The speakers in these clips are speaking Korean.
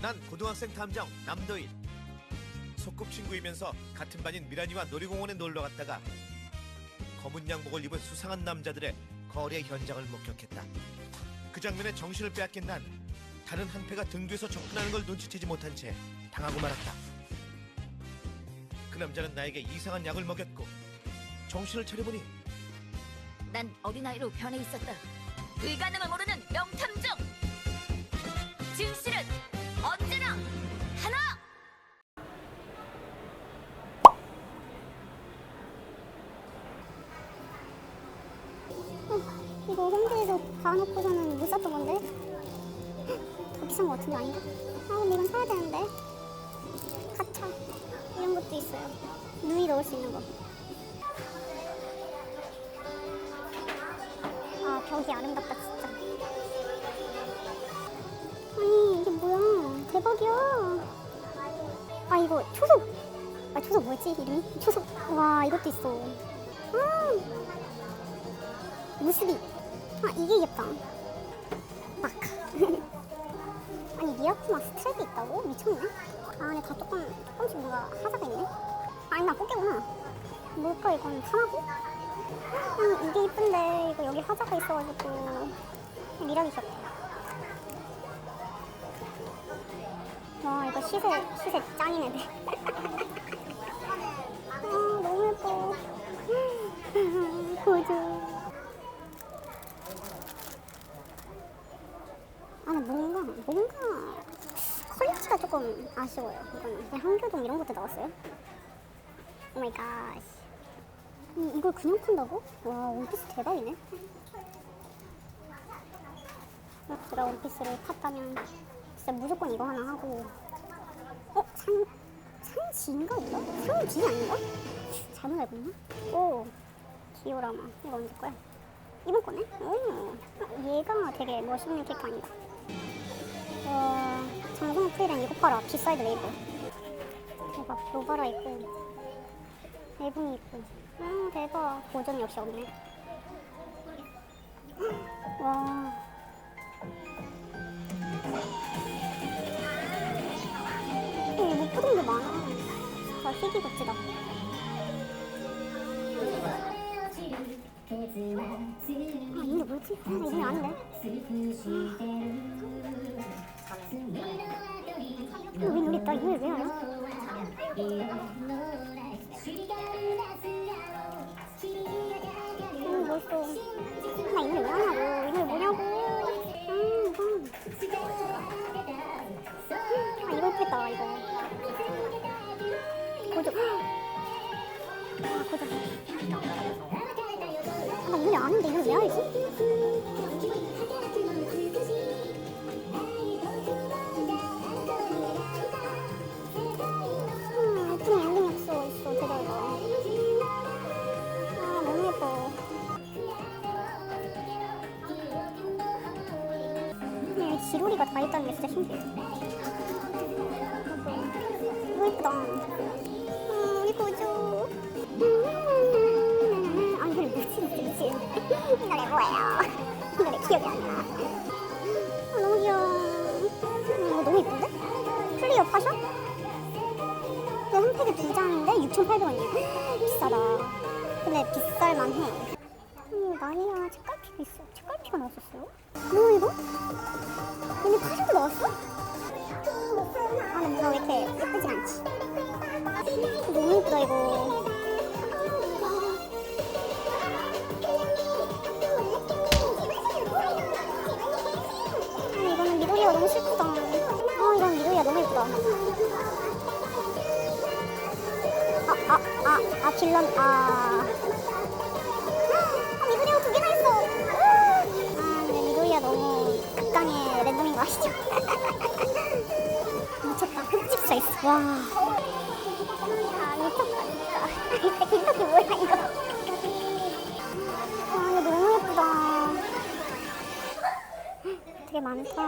난 고등학생 탐정 남도일. 소꿉친구이면서 같은 반인 미란이와 놀이공원에 놀러 갔다가 검은 양복을 입은 수상한 남자들의 거래 현장을 목격했다. 그 장면에 정신을 빼앗긴 난 다른 한 패가 등 뒤에서 접근하는 걸 눈치채지 못한 채 당하고 말았다. 그 남자는 나에게 이상한 약을 먹였고 정신을 차려보니 난 어린아이로 변해 있었다. 의가능을 모르는 명탐정! 진실은 봐놓고서는 못 샀던 건데? 더 비싼 거 같은데 아닌가? 아 근데 이건 사야 되는데. 카차. 이런 것도 있어요. 누이 넣을 수 있는 거. 아 벽이 아름답다 진짜. 아니 이게 뭐야? 대박이야. 아 이거 초속. 아 초속 뭐였지 이름이? 초속. 와 이것도 있어. 아! 무스비 아 이게 예뻐 막. 아니 미야쿠마 스트랩이 있다고? 미쳤네 아 안에 다 조금 조금씩 뭔가 하자가 있네. 아니 나 꽃게구나. 뭘까 이건? 사마고? 음, 이게 이쁜데 이거 여기 하자가 있어가지고 미라기 귀엽다 와 이거 시세 시세 짱이네 뭔가, 퀄리티가 조금 아쉬워요. 그냥 한교동 이런 것도 나왔어요. 오 마이 갓. 이, 이걸 그냥 판다고? 와, 원피스 대박이네. 어, 제가 원피스를 팠다면 진짜 무조건 이거 하나 하고. 어? 산, 산지인가 이거? 산지 아닌가? 잘못 알고 있나? 오, 디오라마. 이거 언제 거야? 이번 거네? 오, 얘가 되게 멋있는 캐릭터 아닌가? 와, 장성 프리랜 이거 봐라. 비사이드 레이블. 대박. 노바라 있고, 내분이 있고. 아, 대박. 보존 역시 없네. 와. 이 목표동도 뭐 많아. 다 희귀 굿즈다. 아, 이게 뭐지? 아, 이게 아닌데. 이거 왜 놀랬다? 이걸 왜 알아? 음, 멋있어. 나 이걸 왜 하냐고. 이걸 뭐냐고. 아, 이 지로리가 다 있다는 게 진짜 신기해. 너무 예쁘다. 음, 고조. 아, 이 노래 미치, 미치. 이 노래 뭐예요? 이 노래 기억이 안 나. 아, 너무 귀여워. 음, 이거 너무 예쁜데? 클리어 파셔? 이거 한 팩에 두 장인데 6,800원이야. 비싸다. 근데 비쌀만 해. 음, 나이야 책갈피가 있어. 책갈피 가 나왔었어요? 뭐야 이거? 근데 파셔도 나왔어? 아, 근데 왜 이렇게 예쁘진 않지? 너무 예쁘다 이거. 아, 미도리가 너무 슬프다. 아. 아, 아. 아, 와. 아, 미쳤다, 뭐야, 이거. 아, 이거 너무 예쁘다. 되게 많다.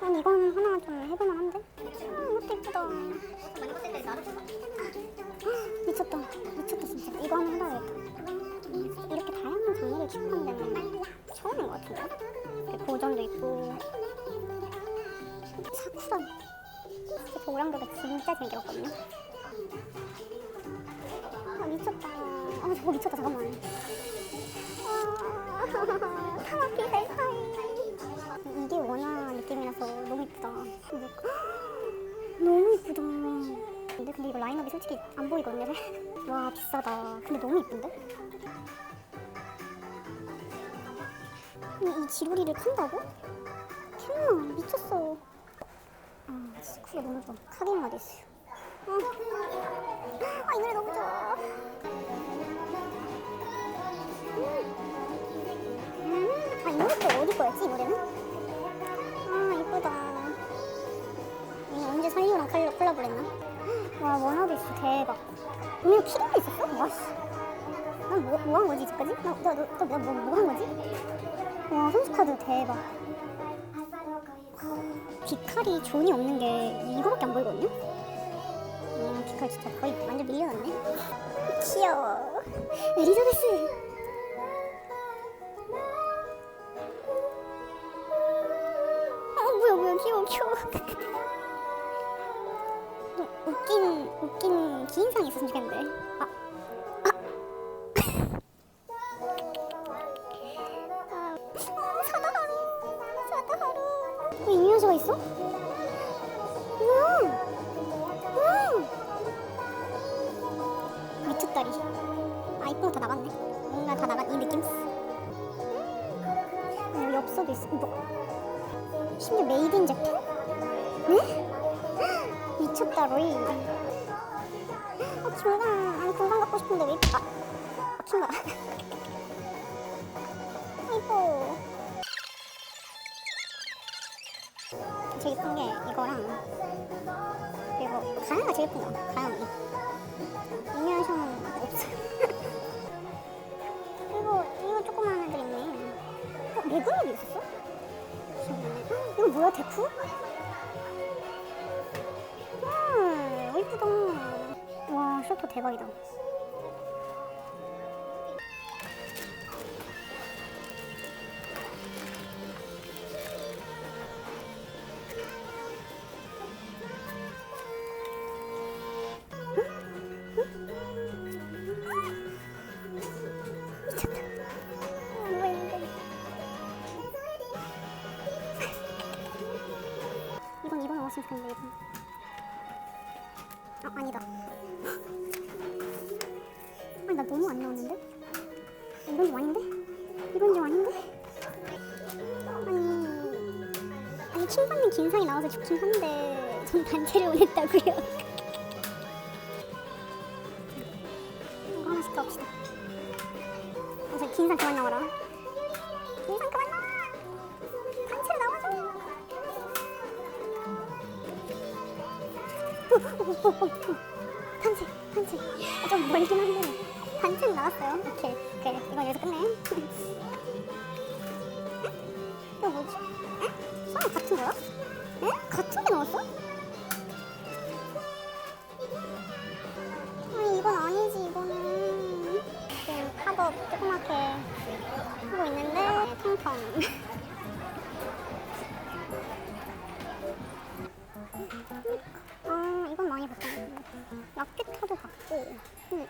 아니 이거는 하나 좀 해볼만 한데? 아, 이것도 예쁘다. 미쳤다. 미쳤다 진짜. 이거 하나 해봐야겠다. 이렇게 다양한 장르를 취급하는 데는 처음인 것 같은데? 고전도 있고 사쿠라 저 오랑캐가 진짜 재밌게 봤거든요. 아 미쳤다. 아 저거 미쳤다 잠깐만. 아 타마키 세사이. 이게 원화 느낌이라서 너무 이쁘다. 너무 이쁘다. 근데 근데 이거 라인업이 솔직히 안 보이거든요 잘. 와 비싸다. 근데 너무 이쁜데? 이, 이 지루리를 칸다고? 캔나 미쳤어 아 진짜 쿨이 너무 좋아 카게마 됐어요 아, 이 노래 너무 좋아 음, 아, 이 노래 또 어디 거였지, 이 노래는? 아, 이쁘다. 이 언제 설리오랑 칼로 콜라보를 했나? 와, 워너비스 대박. 오늘 키링이 있었어? 와, 씨. 난 뭐, 뭐 한 거지, 이제까지? 나, 나, 너, 너, 나 뭐, 뭐 한 거지? 와, 선수카드 대박. 비칼이 존이 없는 게 이거밖에 안 보이거든요? 음, 비칼 진짜 거의 완전 밀려났네. 귀여워. 에리자베스. 어 뭐야 뭐야 귀여워 귀여워 좀 웃긴 웃긴 기인상이 있었으면 좋겠는데 아, 아. 뭐야 뭐야 미쳤다리. 아 이쁜 거 다 나갔네. 뭔가 다 나간 이 느낌? 음, 여기 엽서도 있어. 뭐 심지어 메이드 인 재팬? 네? 미쳤다 로이. 아 김강 아니 금강 갖고 싶은데 왜 아, 아 아, 이뻐 제일 예쁜 게 이거랑 그리고 가영이가 제일 예쁜 거 가영이 이면성은 없어요. 그리고 이거 조그만 애들 있네. 어, 매그놀이 있었어? 이거 뭐야 데쿠? 헐 이쁘다. 와 쇼토 대박이다 아 아니다. 아니 나 너무 안 넣었는데? 이건 좀 아닌데? 이건 좀 아닌데? 아니 아니 킹받는 긴상이 나와서 좋긴 한데 전 단체를 원했다고요. 이거 하나씩 더 합시다. 어, 저 긴상 그만 나와라 단체, 단체. 아, 좀 멀긴 한데 단체는 나왔어요. 오케이, 오케이. 이건 여기서 끝내. 이거 뭐지? 에? 서로 같은 거야? 에? 같은 게 나왔어? 아니 이건 아니지 이거는 지금 팝업 조그맣게 하고 있는데 텅텅. 좋지 뭐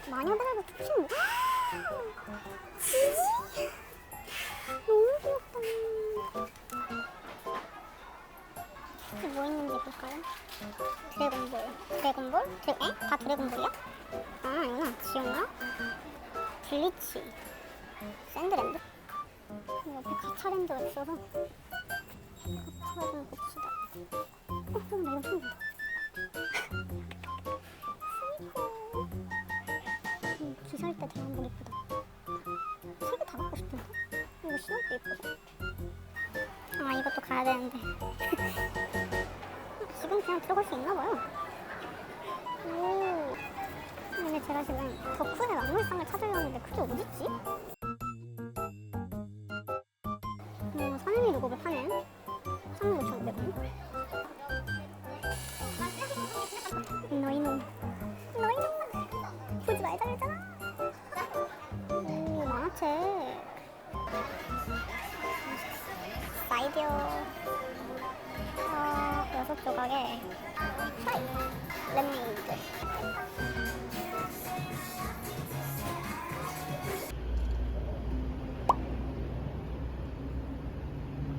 지지 너무 귀엽다. 이게 뭐 있는지 볼까요? 드래곤볼. 드래곤볼? 드래, 에? 다 드래곤볼이야? 아 아니구나 지옥나 블리치. 샌드랜드? 옆에 가차랜드가 있어서. 가차 좀 봅시다. 어, 그럼 나 이거 기사일 때 대한복. 세개다 갖고 싶은데? 이거 신어도 예쁘다. 아, 이것도 가야 되는데. 지금 그냥 들어갈 수 있나 봐요. 오. 근데 제가 지금 덕후의 만물상을 찾으려는데 그게 어딨지? 사이디어 어 여섯 조각에 프라이 레모네이드.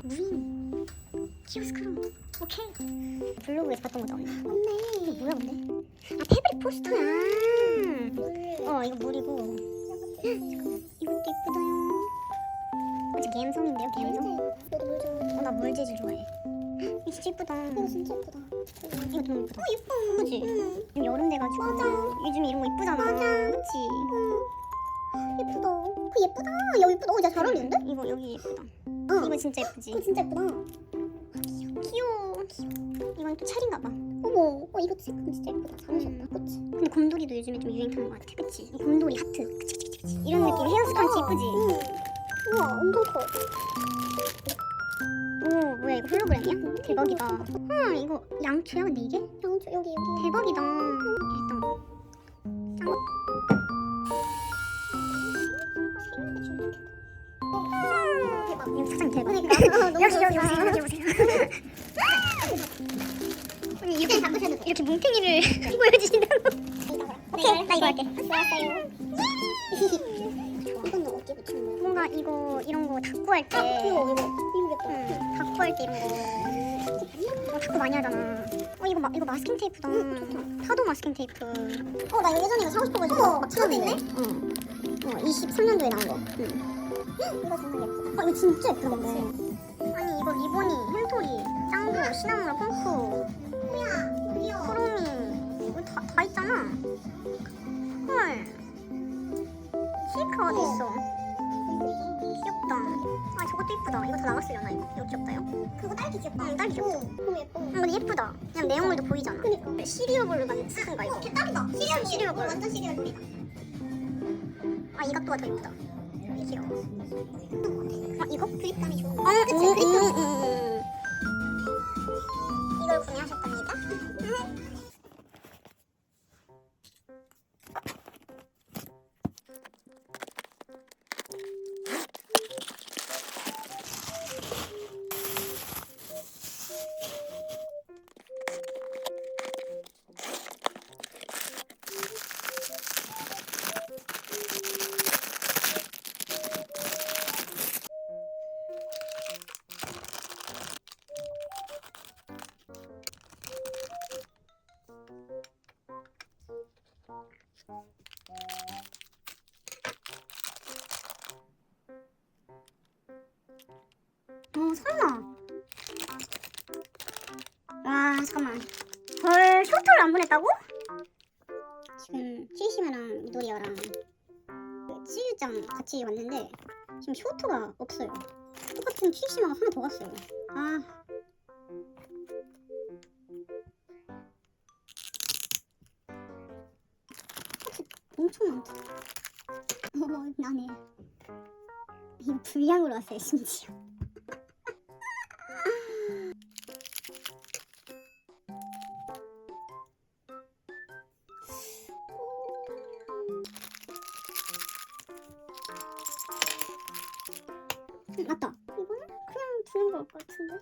무인 키오스크로 오케이. 블로그에서 봤던 거다 맞네. 이거 뭐야 근데? 아 패브릭 포스터야. 어 이거 물이고. 이것도 이쁘다요 아직 갬성인데요 갬성? 어, 나 물재질 좋아해 이거 진짜 이쁘다. 이거 진짜 이쁘다. 이거 너무 이쁘다. 어 이뻐. 그치? 지금 여름 돼가지고 맞아. 요즘 이런 거 이쁘잖아. 맞아. 그치? 예쁘다. 그 예쁘다. 야 예쁘다. 어 진짜 잘 어울리는데? 이거 여기 예쁘다. 이거 진짜 예쁘지? 이거 진짜 예쁘다. 귀여워 이건 또 찰인가 봐. 어머. 어 이것도 색감 진짜 예쁘다. 잘 오셨다. 그치? 근데 곰돌이도 요즘에 좀 유행 타는 것 같아. 그치? 이 곰돌이 하트. 그치 그치 그치 이런 느낌. 헤어 스펀지 이쁘지? 우와 엄청 커 오 뭐야 이거 홀로그램이야? 대박이다 아 이거 양초야 근데 이게? 양초 여기 여기 대박이다 일단 대박 이거 사장 대박 역시 여기 보세요 여기 보세요 아니 이렇게 이렇게 뭉탱이를 보여주신다고 오케이 나 이거 할게 좋았어요 이건 너 어깨 붙이는 거야? 뭔가 이거 이런 거 닦고 할때 아, 이거 이거 닦고 할 때 이런 거 어, 닦고 많이 하잖아. 어 이거 마, 이거 마스킹 테이프다. 파도 마스킹 테이프. 어나 예전에 이거 사고 싶어가지고 막 찾았는데? 어. 어 23년도에 나온 거. 응. 이거 정말 예쁘다. 어 이거 진짜 예쁘다 근데. 아니 이거 리보니 햄토리 짱구 시나몬 펑크 뭐야 귀여워 크로미 이거 다, 다 있잖아. 헐. 어디 있어? 귀엽다. 아 저것도 예쁘다. 이거 다 나갔으려나 이거? 이거 귀엽다요? 그거 딸기 귀엽다. 응 딸기 귀엽다. 너무 예뻐. 응 근데 예쁘다. 그냥 내용물도 보이잖아. 그니까. 시리얼볼로 만 쓰든가 이거. 딱이다. 시리얼 시리얼볼. 완전 시리얼볼이다. 아 이 각도가 더 예쁘다. 이게 귀여워. 아 이거? 그립감이 좋은 거. 어 그치 그립감. 응, 응, 응. 지금 키시마랑 미도리아랑 그 치유장 같이 왔는데 지금 쇼트가 없어요. 똑같은 키시마가 하나 더 갔어요. 아. 엄청 많다. 어 나네. 이거 불량으로 왔어요 심지어 음, 맞다. 이거는 그냥 두는 걸것 같은데.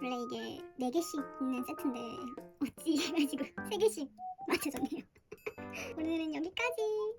원래 이게 네 개씩 있는 세트인데 어찌 해가지고 세 개씩 맞춰졌네요. 오늘은 여기까지. 뿅.